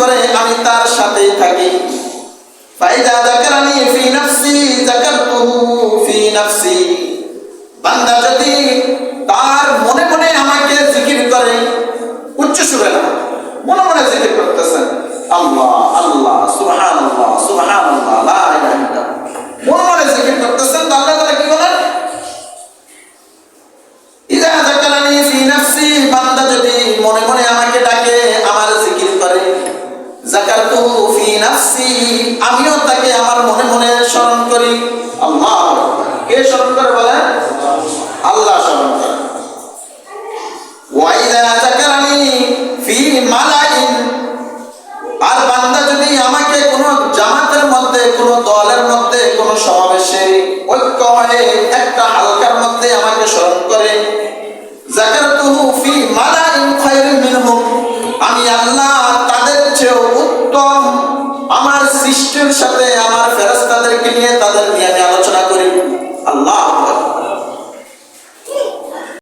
করে আমি তার সাথেই থাকি। ফাইদা যাকারানি ফি নাফসি, যাকারতুহু ফি নাফসি। বান্দা যদি তার মনে মনে আমাকে জিকির করে, উচ্চ সুরে না, মনে মনে জিকির করতেছেন আমিও তাকে আমার মনে মনে স্মরণ করি। আল্লাহ। কে স্মরণ করে বলেন? আল্লাহ স্মরণ করে। আর বান্দা যদি আমাকে কোনো জামাতের মধ্যে, কোনো দলের মধ্যে কোনো সমাবেশে নিষ্ঠের সাথে আমার ফেরাস্তাদেরকে নিয়ে তাদের নিয়ে আমি আলোচনা করি। আল্লাহ